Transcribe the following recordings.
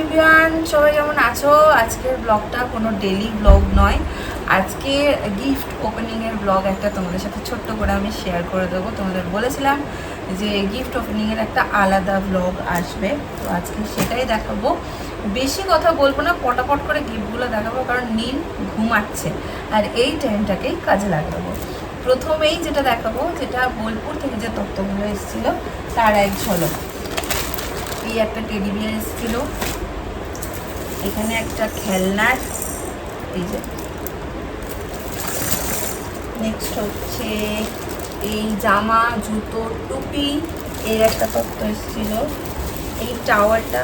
Everyone সবাই কেমন আছো? আজকের ব্লগটা কোনো ডেলি ব্লগ নয়। আজকে গিফট ওপেনিংয়ের ব্লগ একটা তোমাদের সাথে ছোট্ট করে আমি শেয়ার করে দেবো। তোমাদের বলেছিলাম যে গিফট ওপেনিংয়ের একটা আলাদা ব্লগ আসবে। তো আজকে সেটাই দেখাবো। বেশি কথা বলব না, পটাপট করে গিফটগুলো দেখাবো, কারণ নীল ঘুমাচ্ছে। আর এই টাইমটাকেই কাজে লাগাবো। প্রথমেই যেটা দেখাবো, যেটা বোলপুর থেকে যে তত্ত্বগুলো এসেছিল, তার এক ঝলক। এই একটা টেডি বিয়ার এসেছিল। এখানে একটা খেলনার এই যে। নেক্সট হচ্ছে এই জামা, জুতো, টুপি, এর একটা তত্ত্ব এসেছিল। এই টাওয়ারটা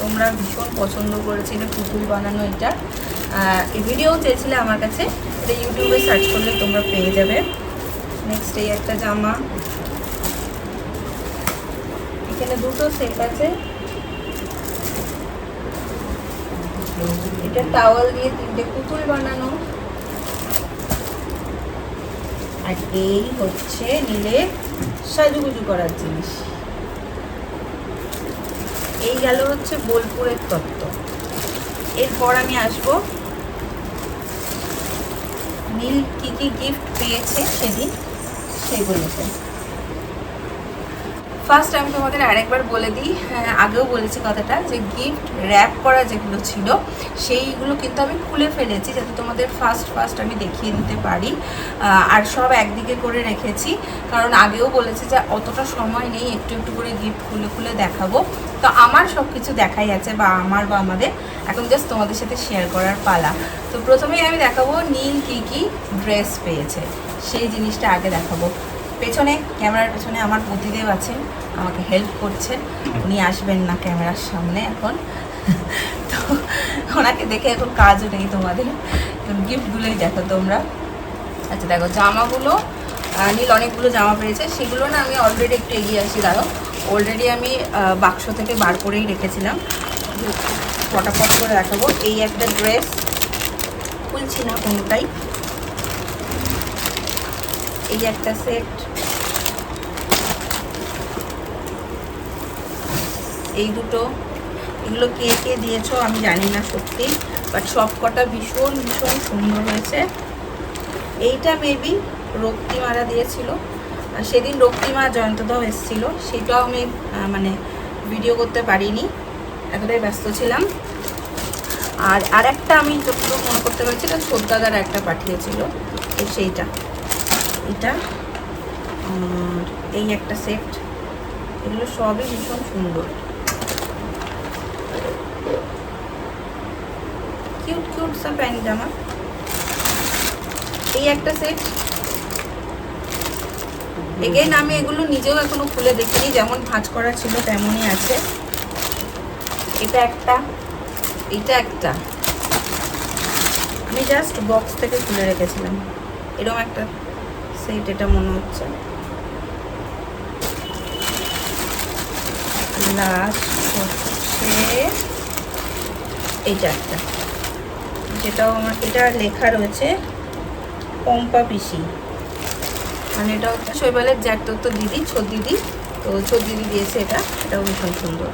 তোমরা ভীষণ পছন্দ করেছিলে, পুতুল বানানো এটা। ভিডিও চেয়েছিলে আমার কাছে, এটা ইউটিউবে সার্চ করলে তোমরা পেয়ে যাবে। নেক্সট এই একটা জামা। এখানে দুটো সেট আছে। এটা টাওয়াল দিয়ে তিনটে পুতুল বানানো। আর এই হচ্ছে নিলে সাজুগুজু করার জিনিস। এই গেল হচ্ছে বোলপুরের তত্ত্ব। এরপর আমি আসব। নীল কি কি গিফট পেয়েছে সেদিন সেগুলোতে। ফার্স্ট আমি তোমাদের আরেকবার বলে দিই হ্যাঁ, আগেও বলেছি কথাটা যে গিফট র্যাপ করা যেগুলো ছিল সেইগুলো কিন্তু আমি খুলে ফেলেছি যাতে তোমাদের ফার্স্ট ফার্স্ট আমি দেখিয়ে দিতে পারি। আর সব একদিকে করে রেখেছি কারণ আগেও বলেছি যে অতটা সময় নেই একটু একটু করে গিফট খুলে খুলে দেখাবো। তো আমার সব কিছু দেখাই আছে বা আমার বা আমাদের। এখন জাস্ট তোমাদের সাথে শেয়ার করার পালা। তো প্রথমেই আমি দেখাবো নীল কী কী ড্রেস পেয়েছে। সেই জিনিসটা আগে দেখাবো। পেছনে, ক্যামেরার পেছনে আমার প্রতিদেব আছেন, আমাকে হেল্প করছেন। উনি আসবেন না ক্যামেরার সামনে এখন। তো ওনাকে দেখে এখন কাজও নেই তোমাদের। গিফটগুলোই দেখো তোমরা। আচ্ছা দেখো, জামাগুলো নীল অনেকগুলো জামা পেয়েছে। সেগুলো না আমি অলরেডি একটু এগিয়ে আসি দাঁড়ো অলরেডি আমি বাক্স থেকে বার করেই রেখেছিলাম। ফটাফট করে দেখাবো। এই একটা ড্রেস খুলছি না কোনটাই। এই একটা সেট এই দুটো। এগুলো কে কে দিয়েছ আমি জানি না সত্যি বাট সব কটা ভীষণ ভীষণ সুন্দর হয়েছে। এইটা মেবি রক্তিমারা দিয়েছিল। আর সেদিন রক্তিমা জয়ন্তদাও এসেছিল, সেটাও আমি মানে ভিডিও করতে পারিনি, এতটাই ব্যস্ত ছিলাম। আর আরেকটা আমি যতটুকু মনে করতে পারছি এটা ছোটদাদার একটা পাঠিয়েছিল সেইটা। এটা, আর এই একটা সেট এগুলো সবই ভীষণ সুন্দর। কিউট কিউট সব প্যান্ট জামা। এই একটা সেট এগেন আমি এগুলো নিজেও এখনও খুলে দেখিনি, যেমন ভাঁজ করা ছিল তেমনই আছে। এটা একটা এটা একটা। আমি জাস্ট বক্স থেকে খুলে রেখেছিলাম। এরকম একটা সেট এটা মনে হচ্ছে। লাস্ট হচ্ছে এইটা একটা। যেটাও আমার এটা লেখা রয়েছে, পম্পা পিসি। মানে এটা হচ্ছে শৈবালের জ্যাক তো দিদি, ছোট দিদি। তো ছোট দিদি দিয়েছে এটা এটাও ভীষণ সুন্দর।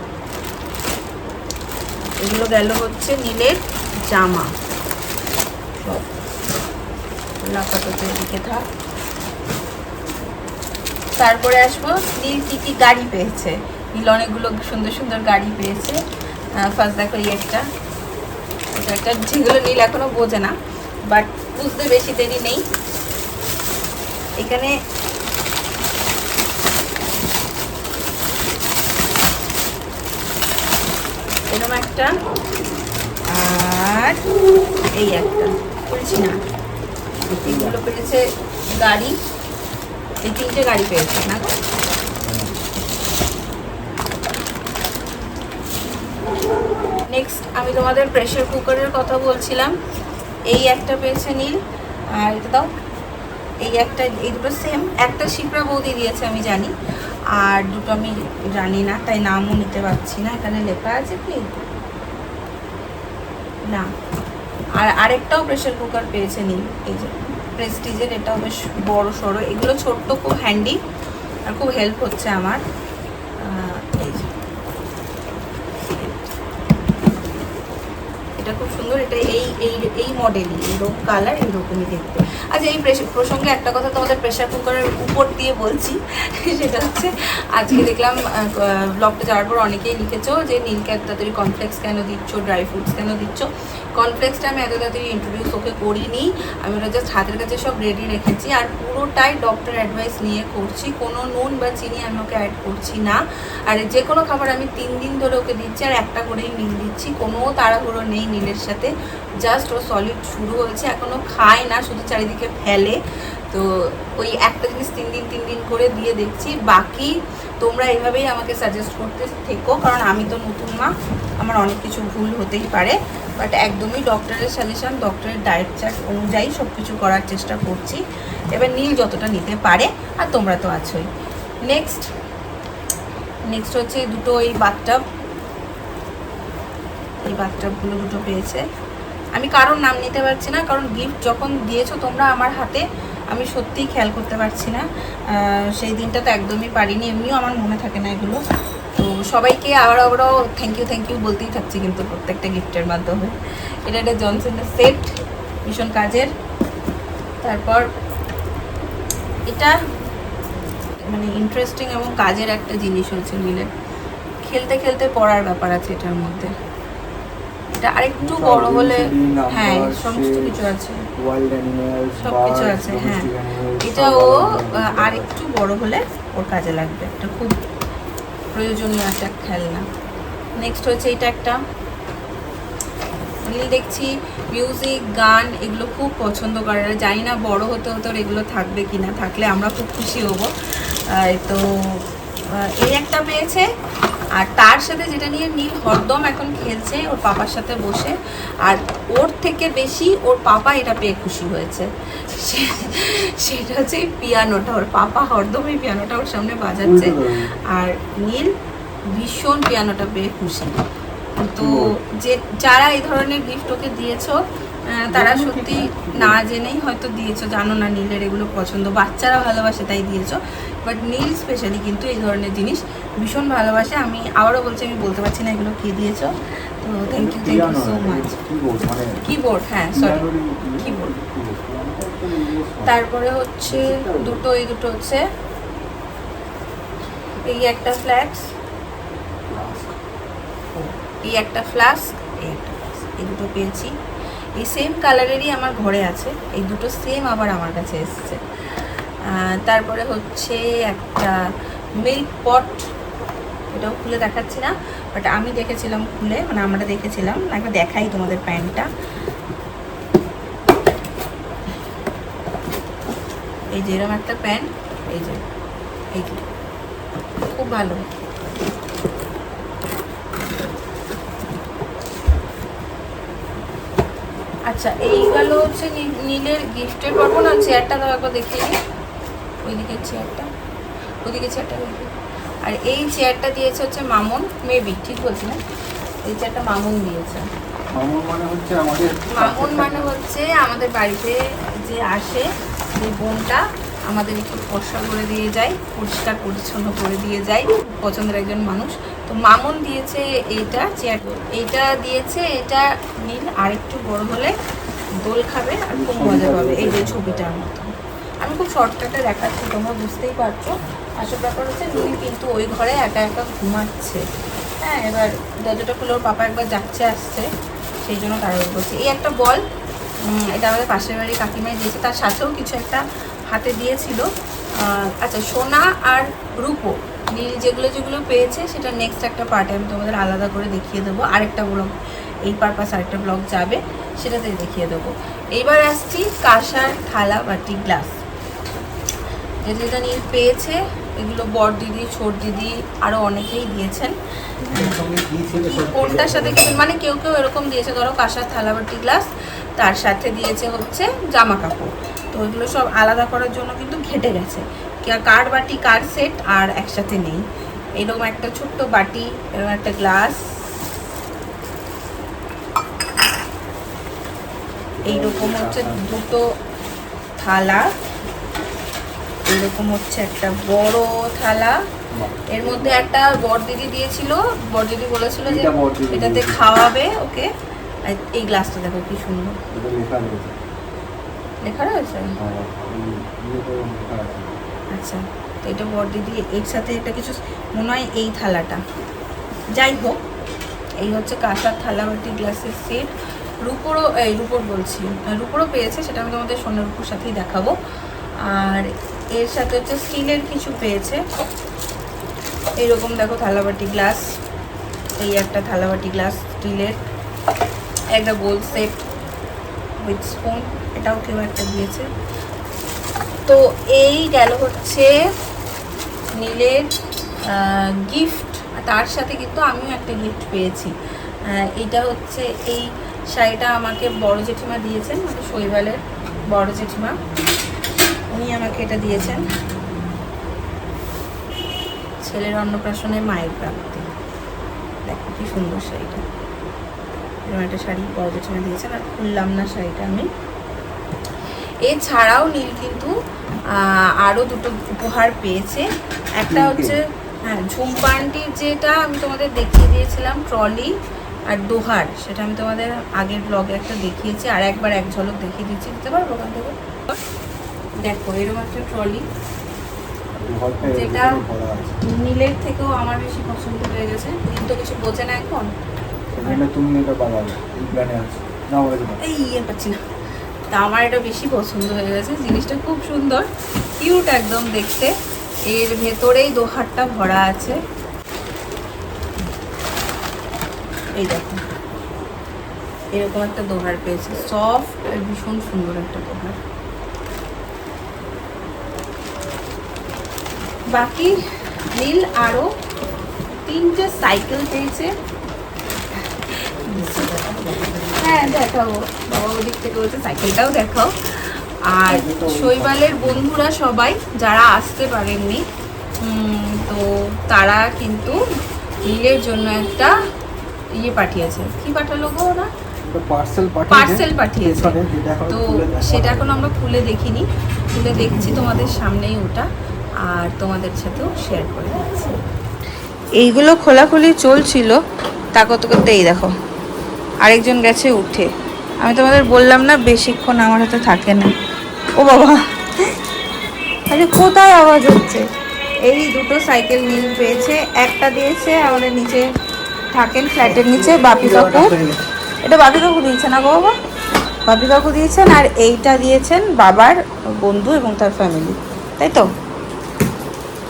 এগুলো গেল হচ্ছে নীলের জামা। এদিকে থাক। তারপরে আসব, নীল কি কি গাড়ি পেয়েছে? নীল অনেকগুলো সুন্দর সুন্দর গাড়ি পেয়েছে। ফার্স্ট দেখো একটা। একটা যেগুলো নীল এখনও বোঝে না বাট বুঝতে বেশি দেরি নেই। এখানে এরকম একটা, আর এই একটা বলছি না। তিনগুলো পেয়েছে গাড়ি, এই তিনটে গাড়ি পেয়েছে, না নেক্সট আমি তোমাদের প্রেশার কুকারের কথা বলছিলাম। এই একটা পেয়েছে নীল, আর এটা দাও। এই একটা, এই দুটো সেম একটা শিপ্রা বৌদি দিয়েছে, আমি জানি। আর দুটো আমি জানি না, তাই নামও নিতে পারছি না। এখানে লেখা আছে কি? না। আর আরেকটাও প্রেশার কুকার পেয়েছে নীল। এই যে প্রেস্টিজের এটাও বেশ বড় সড়ো। এগুলো ছোট্ট, খুব হ্যান্ডি আর খুব হেল্প হচ্ছে আমার আহ, এই যে এটা খুব সুন্দর এটা এই এই এই মডেলই এরকম কালার এরকমই দেখতে। আচ্ছা এই প্রেস- প্রসঙ্গে একটা কথা তোমাদের প্রেশার কুকারের উপর দিয়ে বলছি, সেটা হচ্ছে আজকে দেখলাম ব্লগটা যাওয়ার পর অনেকেই লিখেছো যে, নীলকে এত তাড়াতাড়ি কমপ্লেক্স কেন দিচ্ছ? ড্রাই ফ্রুটস কেন দিচ্ছ? কমপ্লেক্সটা আমি এত তাড়াতাড়ি ইন্ট্রোডিউস ওকে করিনি। আমি ওটা জাস্ট হাতের কাছে সব রেডি রেখেছি। আর পুরোটাই ডক্টর অ্যাডভাইস নিয়ে করছি। কোনো নুন বা চিনি আমি ওকে অ্যাড করছি না। আর যে কোনো খাবার আমি তিন দিন ধরে ওকে দিচ্ছি, আর একটা করেই নীল দিচ্ছি। কোনো তাড়াহুড়ো নেই নীলের সাথে। জাস্ট ও সলিড শুরু হয়েছে এখনও খায় না, শুধু চারিদিকে ফেলে। তো ওই একটা জিনিস তিন দিন তিন দিন করে দিয়ে দেখছি। বাকি তোমরা এইভাবেই আমাকে সাজেস্ট করতে থেকো, কারণ আমি তো নতুন মা, আমার অনেক কিছু ভুল হতেই পারে। বাট একদমই ডক্টরের সাজেশন ডক্টরের ডায়েট চার্ট অনুযায়ী সব কিছু করার চেষ্টা করছি। এবার নীল যতটা নিতে পারে, আর তোমরা তো আছোই। নেক্সট নেক্সট হচ্ছে দুটো এই বাথটাব এই বাথটাবগুলো দুটো পেয়েছে। আমি কারোর নাম নিতে পারছি না, কারণ গিফট যখন দিয়েছ তোমরা আমার হাতে, আমি সত্যিই খেয়াল করতে পারছি না। সেই দিনটা তো একদমই পারিনি, এমনিও আমার মনে থাকে না এগুলো। তো সবাইকে আবার আবারও থ্যাংক ইউ থ্যাংক ইউ বলতেই থাকছি কিন্তু প্রত্যেকটা গিফটের মাধ্যমে। এটা একটা জনসনের সেট ভীষণ কাজের। তারপর এটা মানে ইন্টারেস্টিং এবং কাজের একটা জিনিস হয়েছে মিলে খেলতে খেলতে পড়ার ব্যাপার আছে এটার মধ্যে। এটা আরেকটু বড় হলে হ্যাঁ সমস্ত কিছু আছে। অ্যানিমেলস সবকিছু আছে, হ্যাঁ। এটা ও আর একটু বড় হলে ওর কাজে লাগবে। এটা খুব প্রয়োজনীয় একটা খেলনা। নেক্সট হচ্ছে এটা একটা। দেখছি মিউজিক গান এগুলো খুব পছন্দ করে। জানি না বড় হতে হতে এগুলো থাকবে কি না থাকলে আমরা খুব খুশি হব। তো এই একটা পেয়েছে। আর তার সাথে যেটা নিয়ে নীল হরদম এখন খেলছে ওর পাপার সাথে বসে। আর ওর থেকে বেশি ওর পাপা এটা পেয়ে খুশি হয়েছে। সেটা হচ্ছে পিয়ানোটা ওর পাপা হরদম এই পিয়ানোটা ওর সামনে বাজাচ্ছে। আর নীল ভীষণ পিয়ানোটা পেয়ে খুশি। তো যে যারা এই ধরনের গিফট ওকে দিয়েছ তারা সত্যি না জেনেই হয়তো দিয়েছ, জানো না নীলের এগুলো পছন্দ। বাচ্চারা ভালোবাসে তাই দিয়েছ। বাট নীল স্পেশালি কিন্তু এই ধরনের জিনিস ভীষণ ভালোবাসে। আমি আবারও বলছি, আমি বলতে পারছি না এগুলো কে দিয়েছ। তো thank you thank you so much keyboard হ্যাঁ সরি keyboard। তারপরে হচ্ছে দুটো, এই দুটো হচ্ছে। এই একটা ফ্ল্যাক্স এই একটা ফ্লাস্ক এই একটা ফ্লাস্ক এই দুটো পেয়েছি। এই সেম কালারেরই আমার ঘরে আছে। এই দুটো সেম আবার আমার কাছে এসছে। তারপরে হচ্ছে একটা মিল্ক পট এটাও খুলে দেখাচ্ছি না বাট আমি দেখেছিলাম খুলে মানে আমরা দেখেছিলাম। একবার দেখাই তোমাদের প্যান্টটা এই যে এরকম একটা প্যান্ট এই যে, এই খুব ভালো। আচ্ছা এই এইগুলো হচ্ছে নীলের গিফটের পর্ব না চেয়ারটা দাও একবার দেখিয়ে দিই ওইদিকে চেয়ারটা ওইদিকে চেয়ারটা দেখি আর এই চেয়ারটা দিয়েছে হচ্ছে মামুন মেবি ঠিক বলছি না। এই চেয়ারটা মামুন দিয়েছে। মামুন মানে হচ্ছে আমাদের মামুন মানে হচ্ছে আমাদের বাড়িতে যে আসে যে বোনটা আমাদের একটু ফর্সা করে দিয়ে যায়, পরিষ্কার পরিচ্ছন্ন করে দিয়ে যায় পছন্দের একজন মানুষ। তো মামুন দিয়েছে এইটা, চেয়ার, এইটা দিয়েছে, এটা নীল আর একটু বড় হলে দোল খাবে আর খুব মজা পাবে এই যে ছবিটার মতো। আমি খুব শর্টকাটে দেখাচ্ছি, তোমরা বুঝতেই পারছ। আসল ব্যাপার হচ্ছে নীল কিন্তু ওই ঘরে একা একা ঘুমাচ্ছে। হ্যাঁ এবার দরজাটা খুলে ওর পাপা একবার যাচ্ছে, আসছে, সেই জন্য তাড়াহুড়ো করছি এই একটা বল এটা আমাদের পাশের বাড়ি কাকিমাই দিয়েছে। তার সাথেও কিছু একটা হাতে দিয়েছিল। আচ্ছা সোনা আর রূপো, নীল যেগুলো যেগুলো পেয়েছে, সেটা নেক্সট একটা পার্টে আমি তোমাদের আলাদা করে দেখিয়ে দেবো। আরেকটা ব্লগ এই পারপাস আরেকটা ব্লগ যাবে সেটাতে দেখিয়ে দেবো। এইবার আসছি কাঁসার থালা বাটি গ্লাস যেটা যেটা নীল পেয়েছে, এগুলো বড় দিদি, ছোট দিদি আরও অনেকেই দিয়েছেন। কোনটার সাথে কিছু মানে কেউ কেউ এরকম দিয়েছে, ধরো কাঁসার থালাবাটি গ্লাস তার সাথে দিয়েছে হচ্ছে জামা কাপড়। তো ওইগুলো সব আলাদা করার জন্য কিন্তু ঘেটে গেছে। কার বাটি কার সেট আর একসাথে নেই। এরকম একটা ছোট্ট বাটি এরকম একটা গ্লাস। এইরকম হচ্ছে দুটো থালা। এরকম হচ্ছে একটা বড় থালা। এর মধ্যে একটা বড় দিদি দিয়েছিল। বড় দিদি বলেছিল যে এটাতে খাওয়াবে ওকে। এই গ্লাসটা দেখো কি সুন্দর। লেখা রয়েছে? হ্যাঁ, আছে। আচ্ছা তো এটা বডি দিয়ে এর সাথে একটা কিছু মনে হয় এই থালাটা। যাই হোক এই হচ্ছে কাঁসার থালা বাটি গ্লাসের সেট। রুপোরও এই রুপোর বলছি রুপোরও পেয়েছে সেটা আমি তোমাদের সোনার রুপোর সাথেই দেখাবো। আর এর সাথে হচ্ছে স্টিলের কিছু পেয়েছে। এইরকম দেখো থালাবাটি গ্লাস। এই একটা থালাবাটি গ্লাস স্টিলের। একটা গোল সেট। স্পুন এটাও কেউ একটা দিয়েছে। তো এই গেল হচ্ছে নীলের গিফট তার সাথে কিন্তু আমিও একটা গিফট পেয়েছি। এটা হচ্ছে এই শাড়িটা আমাকে বড় জেঠিমা দিয়েছেন মানে শৈবালের বড় জেঠিমা। উনি আমাকে এটা দিয়েছেন। ছেলের অন্নপ্রাশনে মায়ের প্রাপ্তি। দেখো কি সুন্দর শাড়িটা। এরকম একটা শাড়ি জেঠিমা দিয়েছেন আর খুললাম না শাড়িটা আমি। এছাড়াও নীল কিন্তু আহ, আরও দুটো উপহার পেয়েছে। একটা হচ্ছে হ্যাঁ ঝুম্পা আন্টির যেটা আমি তোমাদের দেখিয়ে দিয়েছিলাম ট্রলি আর দোহার সেটা আমি তোমাদের আগের ব্লগে একটা দেখিয়েছি আর একবার এক ঝলক দেখিয়ে দিচ্ছি দিতে পারব ওখান থেকে? দেখো এরকম একটা ট্রলি। যেটা। নীলের থেকেও আমার বেশি পছন্দ হয়ে গেছে। নীল তো কিছু বোঝে না এখন। তা আমার এটা বেশি পছন্দ হয়ে গেছে। জিনিসটা খুব সুন্দর, কিউট একদম দেখতে। এর ভেতরেই দোহারটা ভরা আছে। এই দেখো। এরকম একটা দোহার পেয়েছে। সফট আর ভীষণ সুন্দর একটা দোহার। বাকি নীল আরও তিনটে সাইকেল পেয়েছে। হ্যাঁ দেখাবো। বাবা ওদিক থেকে বলছে সাইকেলটাও দেখাও। আর শৈবালের বন্ধুরা সবাই যারা আসতে পারেননি তো তারা কিন্তু নীলের জন্য একটা ইয়ে পাঠিয়েছে। কি পাঠালো গো ওরা? পার্সেল পার্সেল পাঠিয়েছে। তো সেটা। এখন আমরা খুলে দেখিনি। খুলে দেখছি তোমাদের সামনেই ওটা আর তোমাদের সাথেও শেয়ার করে দিচ্ছি। এইগুলো খোলাখুলি চলছিল। তা করতে করতে এই দেখো। আরেকজন গেছে উঠে। আমি তোমাদের বললাম না বেশিক্ষণ আমার হাতে থাকে না। ও বাবা। আরে কোথায় আওয়াজ হচ্ছে? এই দুটো সাইকেল নীল পেয়েছে একটা দিয়েছে আমাদের নিচে থাকেন ফ্ল্যাটের নিচে বাপি কাকু। এটা বাপি কাকু দিয়েছে না গো বাবা? বাপি কাকু দিয়েছেন আর এইটা দিয়েছেন বাবার বন্ধু এবং তার ফ্যামিলি তাই তো?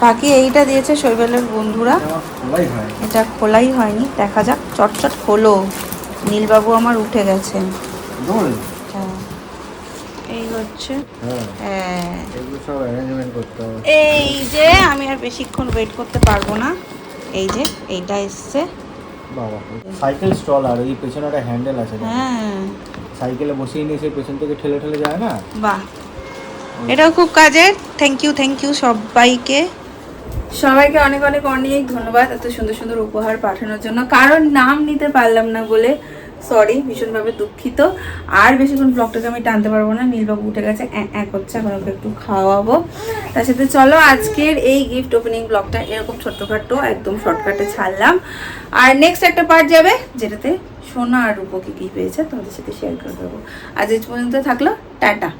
বাকি এইটা দিয়েছে শৈবালের বন্ধুরা। এটা খোলাই হয়নি দেখা যাক চটচট খোলো নীলবাবু আমার উঠে গেছেন। হ্যাঁ। এই হচ্ছে। হ্যাঁ। হ্যাঁ। এগুলো সব অ্যারেঞ্জমেন্ট করতে হবে। এই যে আমি আর বেশিক্ষণ ওয়েট করতে পারব না। এই যে এইটা এসছে। বাবা সাইকেল স্টল আর এই পেছনে একটা হ্যান্ডেল আছে হ্যাঁ। সাইকেলে বসিয়ে নিয়ে সেই পেছন থেকে ঠেলে ঠেলে যায় না? বাহ। এটাও খুব কাজের। থ্যাংক ইউ থ্যাংক ইউ সবাইকে। সবাইকে অনেক অনেক অনেক ধন্যবাদ এত সুন্দর সুন্দর উপহার পাঠানোর জন্য। কারণ নাম নিতে পারলাম না বলে সরি ভীষণভাবে দুঃখিত। আর বেশিক্ষণ ব্লগটাকে আমি টানতে পারব না, নীলবাবু উঠে গেছে এক হচ্ছে এখন ওকে একটু খাওয়াবো। তার সাথে চলো, আজকের এই গিফট ওপেনিং ব্লগটা এরকম ছোট্টখাটো, একদম শর্টকাটে ছাড়লাম। আর নেক্সট একটা পার্ট যাবে, যেটাতে সোনা আর রূপো কি কি পেয়েছে তোমাদের সাথে শেয়ার করে দেবো। আজ এই পর্যন্ত থাকল, টাটা।